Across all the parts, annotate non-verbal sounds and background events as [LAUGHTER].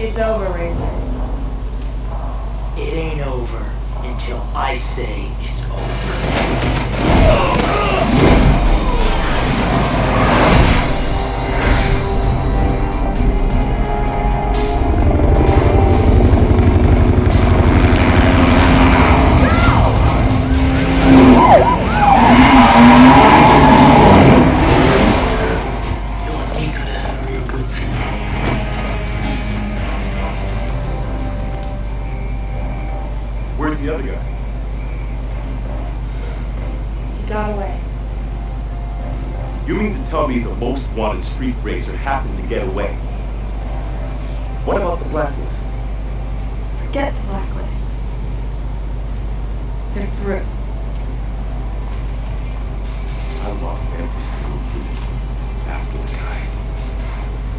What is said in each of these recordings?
It's over, Raven. It ain't over until I say it's over.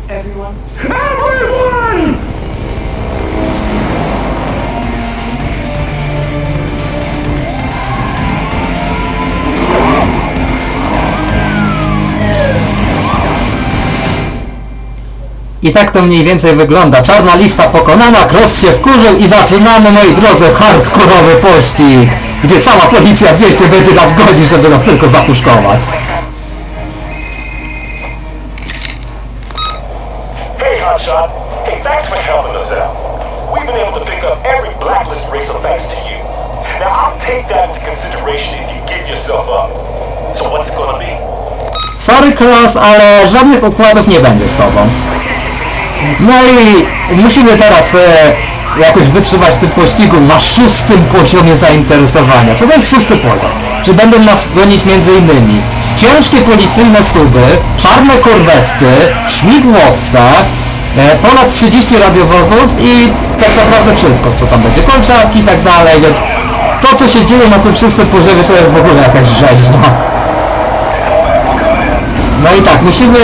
Everyone. Everyone! I tak to mniej więcej wygląda. Czarna lista pokonana, Cross się wkurzył i zaczynamy, moi drodzy, hardkorowy pościg, gdzie cała policja w mieście będzie nas godzić, żeby nas tylko zapuszkować. Ale żadnych układów nie będzie z tobą. No i musimy teraz e, jakoś wytrzymać tym pościgu na szóstym poziomie zainteresowania. Co to jest szósty poziom? Czy będą nas gonić między innymi ciężkie policyjne suwy, czarne korwetty, śmigłowce, e, ponad 30 radiowozów i tak naprawdę wszystko, co tam będzie, kolczatki i tak dalej, więc to co się dzieje na tym szóstym poziomie to jest w ogóle jakaś rzeźnia. I tak, musimy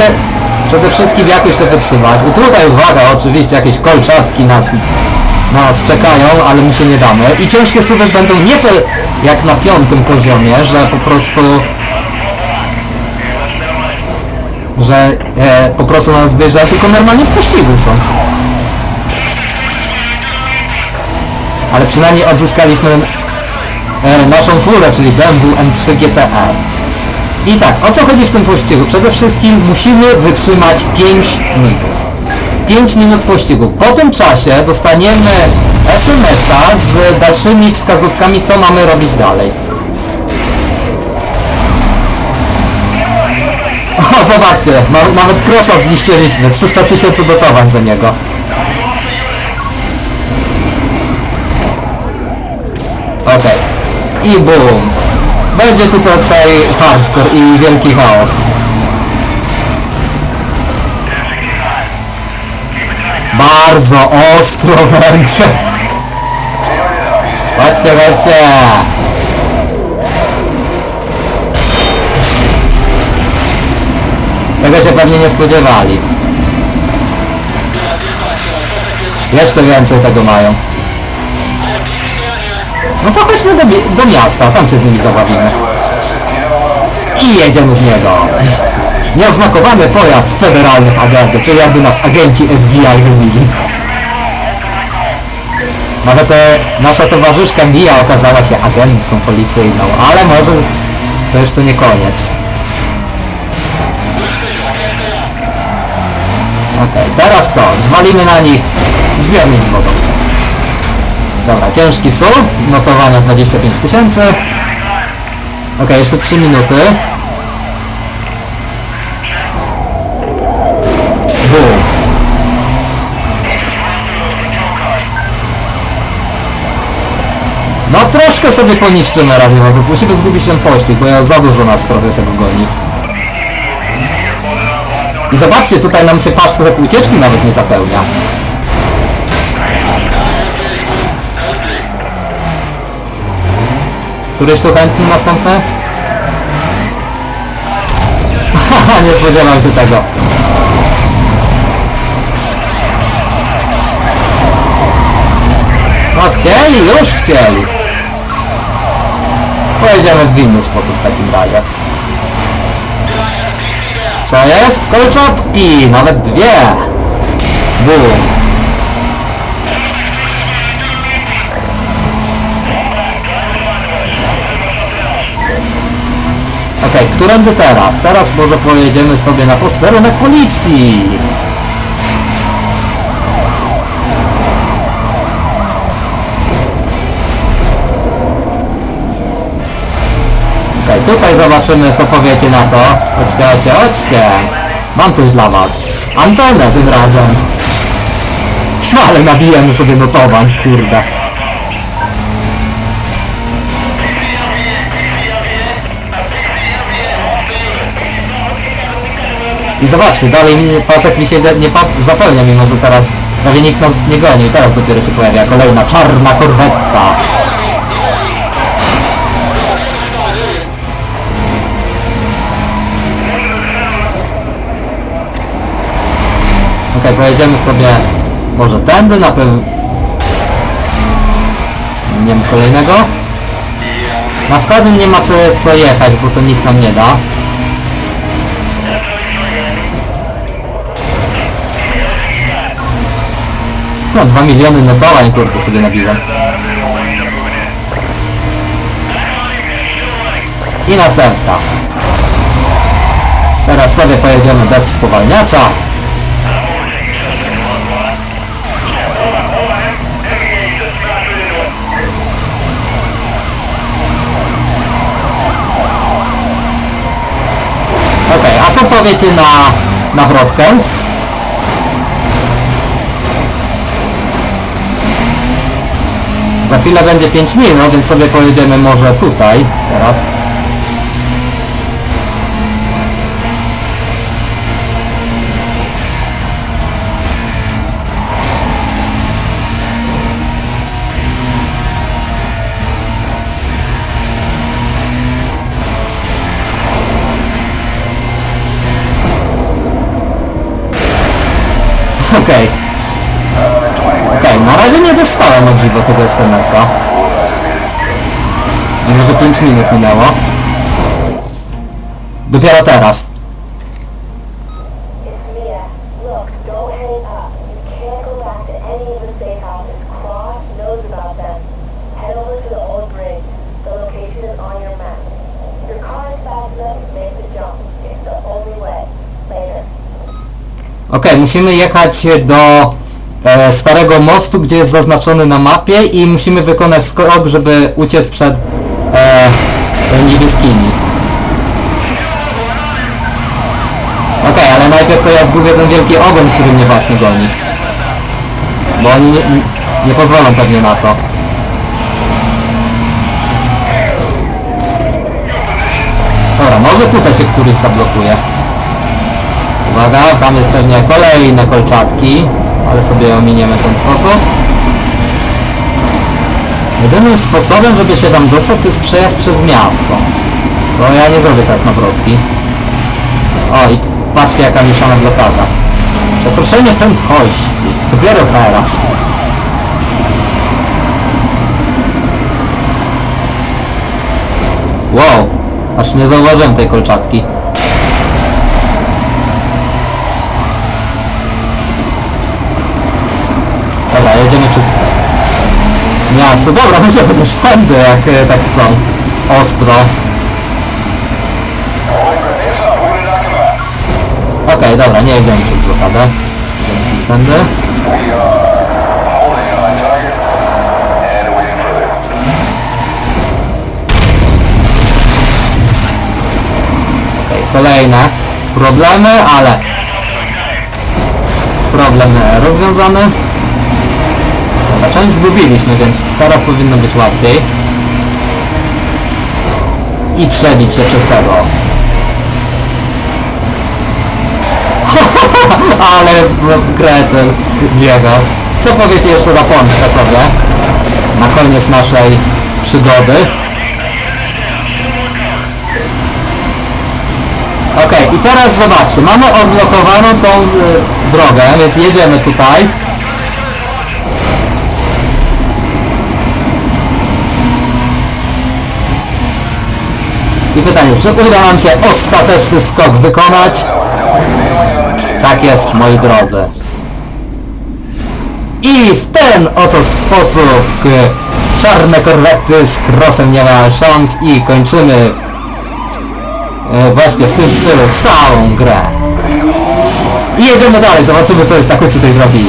przede wszystkim jakoś to wytrzymać. I tutaj uwaga, oczywiście jakieś kolczatki nas, nas czekają, ale my się nie damy. I ciężkie suwy będą nie te jak na piątym poziomie, że po prostu że e, po prostu na nas wjeżdżają, tylko normalnie w pościgu są. Ale przynajmniej odzyskaliśmy e, naszą furę, czyli BMW M3 GTR. I tak, o co chodzi w tym pościgu? Przede wszystkim musimy wytrzymać 5 minut. 5 minut pościgu. Po tym czasie dostaniemy SMS-a z dalszymi wskazówkami, co mamy robić dalej. O, zobaczcie, nawet Crossa zniszczyliśmy. 300 tysięcy dotowań za niego. Okej. I boom. Będzie tu tutaj hardcore i wielki chaos. Bardzo ostro [LAUGHS] będzie. Chodźcie, chodźcie. Tego się pewnie nie spodziewali. Jeszcze więcej tego mają. No to chodźmy do, do miasta, tam się z nimi zabawimy. I jedziemy w niego. Nieoznakowany pojazd federalnych agentów, czyli jakby nas agenci FBI robili. Nawet e, nasza towarzyszka Mia okazała się agentką policyjną, ale może to jeszcze nie koniec. Okej, teraz co? Zwalimy na nich zbiornik z wodą. Dobra, ciężki SUV, notowania 25 tysięcy. Okej, jeszcze 3 minuty. No troszkę sobie poniszczymy radiowozów, musimy zgubić ten pościg, bo ja za dużo nas trochę tego goni. I zobaczcie, tutaj nam się pasek ucieczki nawet nie zapełnia. Któryś tu chętny następny? Haha, [LAUGHS] nie spodziewam się tego. No chcieli, już chcieli. Pojedziemy w inny sposób w takim razie. Co jest? Kolczatki! Nawet dwie! Bum! Okej, którędy teraz? Teraz może pojedziemy sobie na posterunek policji. Okej, tutaj zobaczymy co powiecie na to. Chodźcie, chodźcie, chodźcie. Mam coś dla was. Antenę tym razem. [LAUGHS] Ale nabijemy sobie notowań, kurde. I zobaczcie, dalej mi, facet mi się nie pa- zapełnia, mimo że teraz prawie nikt nas nie goni. I teraz dopiero się pojawia kolejna czarna korwetta. Okej, pojedziemy sobie może tędy na pewno... Nie wiem, kolejnego? Na stadion nie ma co, co jechać, bo to nic nam nie da. No, 2 miliony notowań, kurde, sobie nabiłem. I następna. Teraz sobie pojedziemy bez spowalniacza. Okej, a co powiecie na nawrotkę? Za chwilę będzie 5 minut, więc sobie pojedziemy może tutaj teraz. [LAUGHS] Okej, na razie nie dostałem od dziwo tego SMS-a. Mimo, że 5 minut minęło. Dopiero teraz. Okej, musimy jechać do starego mostu, gdzie jest zaznaczony na mapie i musimy wykonać skok, żeby uciec przed e, niebieskimi. Okej, ale najpierw to ja zgubię ten wielki ogon, który mnie właśnie goni. Bo oni nie, nie pozwolą pewnie na to. Dobra, może tutaj się któryś zablokuje. Uwaga, tam jest pewnie kolejne kolczatki, ale sobie ominiemy ten sposób. Jedynym sposobem, żeby się tam dostać, to jest przejazd przez miasto. Bo ja nie zrobię teraz nawrotki. O, i patrzcie jaka mieszana blokada. Przekroczenie prędkości. Dopiero teraz. Wow, aż nie zauważyłem tej kolczatki. 16. Dobra, będziemy też tędy, jak e, tak chcą. Ostro. Okej, okay, dobra, nie jedziemy przez blokadę. Idziemy sobie tędy. Okay, kolejne problemy, ale problem e, rozwiązany. Część zgubiliśmy, więc teraz powinno być łatwiej. I przebić się przez tego. [LAUGHS] Ale kretyn biegał. Co powiecie jeszcze na pączkę sobie? Na koniec naszej przygody. Okej, i teraz zobaczcie, mamy odblokowaną tą y, drogę, więc jedziemy tutaj. I pytanie, czy uda nam się ostateczny skok wykonać? Tak jest, moi drodzy. I w ten oto sposób czarne korwety z krosem nie ma szans i kończymy E, właśnie w tym stylu całą grę. I jedziemy dalej, zobaczymy co jest na końcu tej drogi.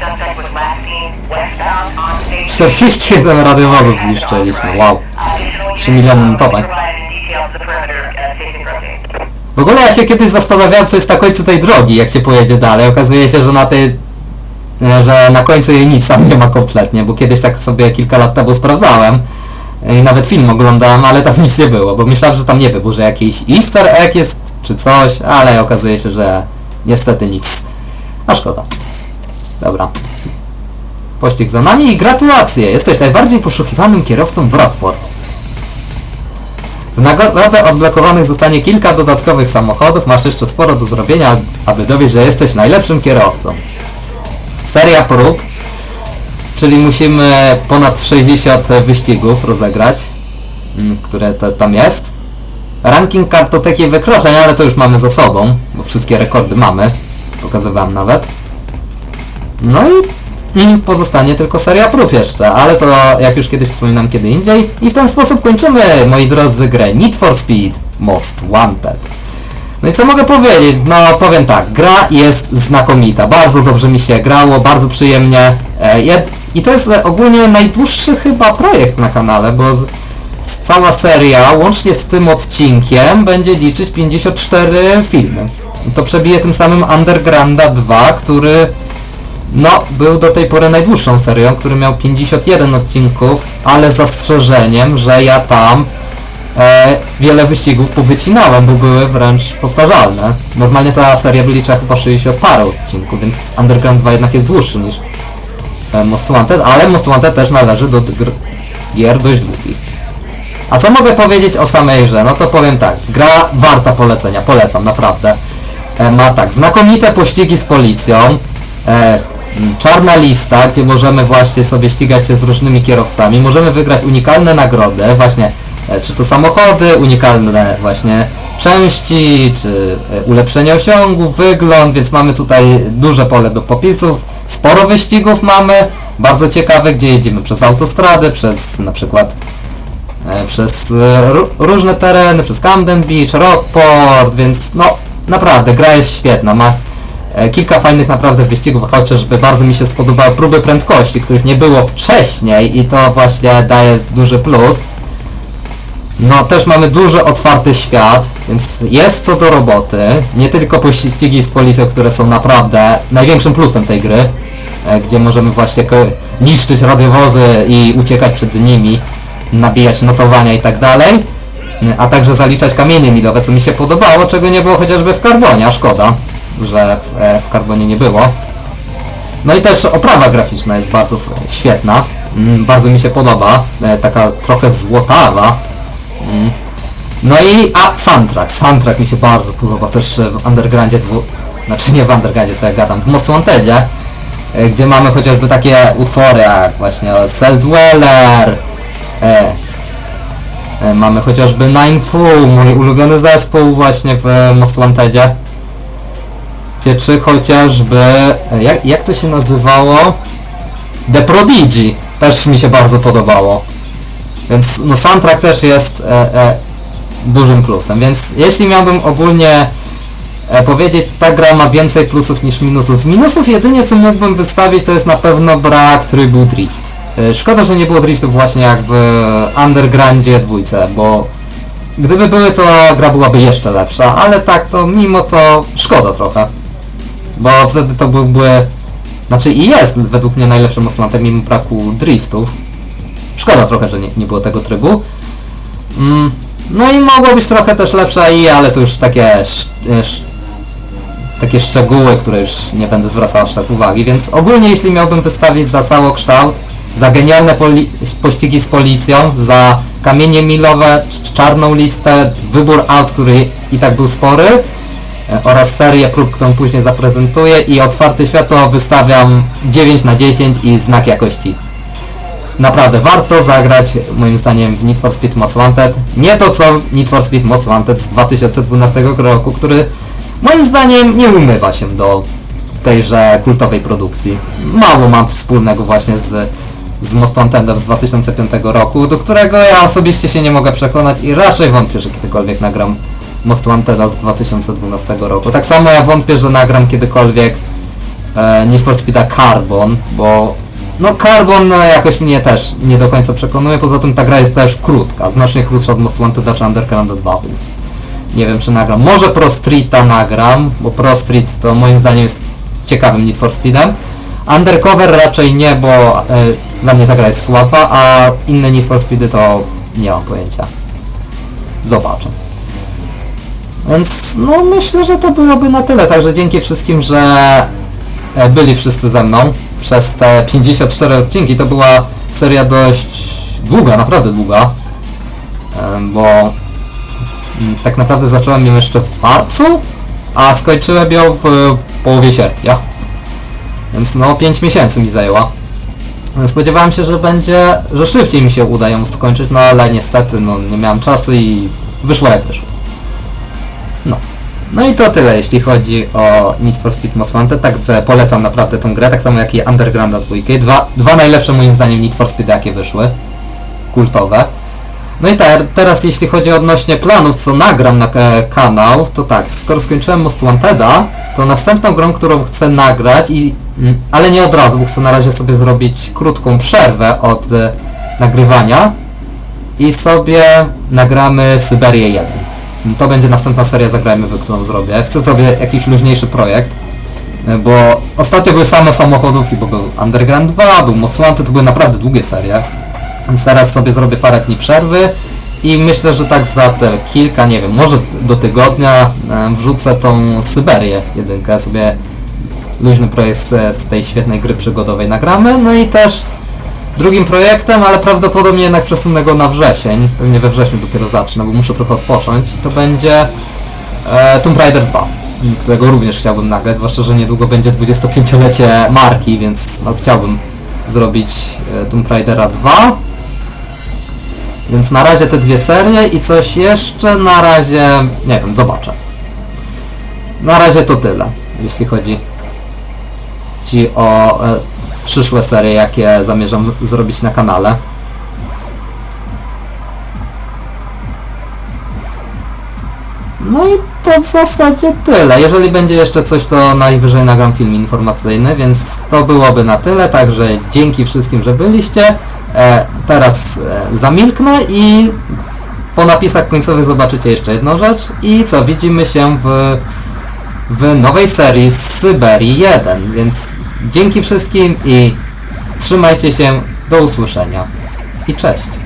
Suspect was last seen westbound on state. 37 radiowozów zniszczyliśmy, wow. 3 miliony notowań. W ogóle ja się kiedyś zastanawiałem co jest na końcu tej drogi, jak się pojedzie dalej. Okazuje się, że na tej... e, że na końcu jej nic tam nie ma kompletnie, bo kiedyś tak sobie kilka lat temu sprawdzałem i nawet film oglądałem, ale tam [LAUGHS] nic nie było, bo myślałem, że tam nie że jakiś easter egg jest czy coś, ale okazuje się, że niestety nic. A szkoda. Dobra. Pościg za nami i gratulacje! Jesteś najbardziej poszukiwanym kierowcą w Rockport. W nagrodę odblokowanych zostanie kilka dodatkowych samochodów, masz jeszcze sporo do zrobienia, aby dowieść, że jesteś najlepszym kierowcą. Seria prób, czyli musimy ponad 60 wyścigów rozegrać, mm, które to, tam jest. Ranking kartoteki wykroczeń, ale to już mamy za sobą, bo wszystkie rekordy mamy, pokazywałem nawet. No i i pozostanie tylko seria prób jeszcze, ale to jak już kiedyś wspominam kiedy indziej. I w ten sposób kończymy, moi drodzy, grę Need for Speed Most Wanted. No i co mogę powiedzieć? No powiem tak, gra jest znakomita, bardzo dobrze mi się grało, bardzo przyjemnie. E, I to jest ogólnie najdłuższy chyba projekt na kanale, bo cała seria, łącznie z tym odcinkiem, będzie liczyć 54 filmy. To przebije tym samym Undergrounda 2, który no, był do tej pory najdłuższą serią, który miał 51 odcinków, ale z zastrzeżeniem, że ja tam e, wiele wyścigów powycinałem, bo były wręcz powtarzalne. Normalnie ta seria wylicza chyba 60 parę odcinków, więc Underground 2 jednak jest dłuższy niż e, Most Wanted, ale Most Wanted też należy do gier dość długich. A co mogę powiedzieć o samej grze? No to powiem tak, gra warta polecenia, polecam naprawdę. E, ma tak, znakomite pościgi z policją, e, czarna lista, gdzie możemy właśnie sobie ścigać się z różnymi kierowcami, możemy wygrać unikalne nagrody, właśnie e, czy to samochody, unikalne właśnie części, czy e, ulepszenie osiągów, wygląd, więc mamy tutaj duże pole do popisów, sporo wyścigów mamy, bardzo ciekawe, gdzie jedziemy przez autostradę, przez na przykład e, przez ró- różne tereny, przez Camden Beach, Rockport, więc no naprawdę gra jest świetna, ma e, kilka fajnych naprawdę wyścigów, chociażby bardzo mi się spodobały próby prędkości, których nie było wcześniej i to właśnie daje duży plus. No też mamy duży otwarty świat, więc jest co do roboty, nie tylko pościgi z policją, które są naprawdę największym plusem tej gry, e, gdzie możemy właśnie niszczyć radiowozy i uciekać przed nimi, nabijać notowania i tak dalej, a także zaliczać kamienie milowe, co mi się podobało, czego nie było chociażby w Carbonie, a szkoda, że w, e, w Carbonie nie było. No i też oprawa graficzna jest bardzo świetna, mm, bardzo mi się podoba, e, taka trochę złotawa. Mm. No i, a soundtrack, soundtrack mi się bardzo podoba też w Undergroundzie dwu, znaczy nie w Undergroundzie, co ja gadam, w Most Wantedzie, e, gdzie mamy chociażby takie utwory jak właśnie Cell Dweller, e, mamy chociażby Nine Fu, mój ulubiony zespół właśnie w Most Wantedzie, czy chociażby, e, jak, jak to się nazywało? The Prodigy, też mi się bardzo podobało. Więc no soundtrack też jest e, e, dużym plusem, więc jeśli miałbym ogólnie e, powiedzieć, ta gra ma więcej plusów niż minusów. Z minusów jedynie co mógłbym wystawić to jest na pewno brak trybu drift. E, szkoda, że nie było driftów właśnie jak w Undergroundzie dwójce, bo gdyby były to gra byłaby jeszcze lepsza, ale tak to mimo to szkoda trochę. Bo wtedy to byłby, znaczy i jest według mnie najlepszym osmatem mimo braku driftów. Szkoda trochę, że nie, nie było tego trybu. Mm, no i mogło być trochę też lepsza i, ale to już takie sz, sz, takie szczegóły, które już nie będę zwracał aż tak uwagi, więc ogólnie jeśli miałbym wystawić za całokształt, za genialne pościgi z policją, za kamienie milowe, cz- czarną listę, wybór aut, który i tak był spory, e, oraz serię prób, którą później zaprezentuję i otwarty świat to wystawiam 9 na 10 i znak jakości Naprawdę warto zagrać moim zdaniem w Need for Speed Most Wanted. Nie to co Need for Speed Most Wanted z 2012 roku, który moim zdaniem nie umywa się do tejże kultowej produkcji. Mało mam wspólnego właśnie z z Most Wanted z 2005 roku, do którego ja osobiście się nie mogę przekonać i raczej wątpię, że kiedykolwiek nagram Most Wanted z 2012 roku. Tak samo ja wątpię, że nagram kiedykolwiek e, Need for Speeda Carbon, bo no Carbon no, jakoś mnie też nie do końca przekonuje, poza tym ta gra jest też krótka, znacznie krótsza od Most Wanted czy Underground 2, więc nie wiem czy nagram. Może Pro Streeta nagram, bo Pro Street to moim zdaniem jest ciekawym Need for Speedem. Undercover raczej nie, bo e, dla mnie ta gra jest słaba, a inne Need for Speedy to nie mam pojęcia. Zobaczę. Więc no myślę, że to byłoby na tyle, także dzięki wszystkim, że e, byli wszyscy ze mną przez te 54 odcinki. To była seria dość długa, naprawdę długa, bo mm, tak naprawdę zacząłem ją jeszcze w marcu, a skończyłem ją w połowie sierpnia. Więc no 5 miesięcy mi zajęła. Spodziewałem się, że będzie, że szybciej mi się uda ją skończyć, no ale niestety no nie miałem czasu i wyszło jak wyszło. No. No i to tyle jeśli chodzi o Need for Speed Most Wanted, także polecam naprawdę tą grę, tak samo jak i Undergrounda 2. Dwa, dwa najlepsze moim zdaniem Need for Speed jakie wyszły. Kultowe. No i tak, teraz jeśli chodzi odnośnie planów, co nagram na e, kanał, to tak, skoro skończyłem Most Wanteda, to następną grą, którą chcę nagrać, i, mm, ale nie od razu, bo chcę na razie sobie zrobić krótką przerwę od e, nagrywania i sobie nagramy Syberię 1. To będzie następna seria Zagrajmy w którą zrobię. Chcę sobie jakiś luźniejszy projekt, e, bo ostatnio były same samochodówki, bo był Underground 2, był Most Wanted, to były naprawdę długie serie. Więc teraz sobie zrobię parę dni przerwy i myślę, że tak za te kilka, nie wiem, może do tygodnia e, wrzucę tą Syberię jedynkę, sobie luźny projekt z tej świetnej gry przygodowej nagramy, no i też drugim projektem, ale prawdopodobnie jednak przesunę go na wrzesień, pewnie we wrześniu dopiero zacznę, bo muszę trochę odpocząć, to będzie e, Tomb Raider 2, m, którego również chciałbym nagrać, zwłaszcza, że niedługo będzie 25-lecie marki, więc no, chciałbym zrobić e, Tomb Raidera 2. Więc na razie te dwie serie i coś jeszcze na razie, nie wiem, zobaczę. Na razie to tyle, jeśli chodzi ci o e, przyszłe serie, jakie zamierzam zrobić na kanale. No i to w zasadzie tyle. Jeżeli będzie jeszcze coś, to najwyżej nagram film informacyjny, więc to byłoby na tyle. Także dzięki wszystkim, że byliście. E, teraz e, zamilknę i po napisach końcowych zobaczycie jeszcze jedną rzecz. I co, widzimy się w, w nowej serii z Syberii 1, więc dzięki wszystkim i trzymajcie się. Do usłyszenia. I cześć.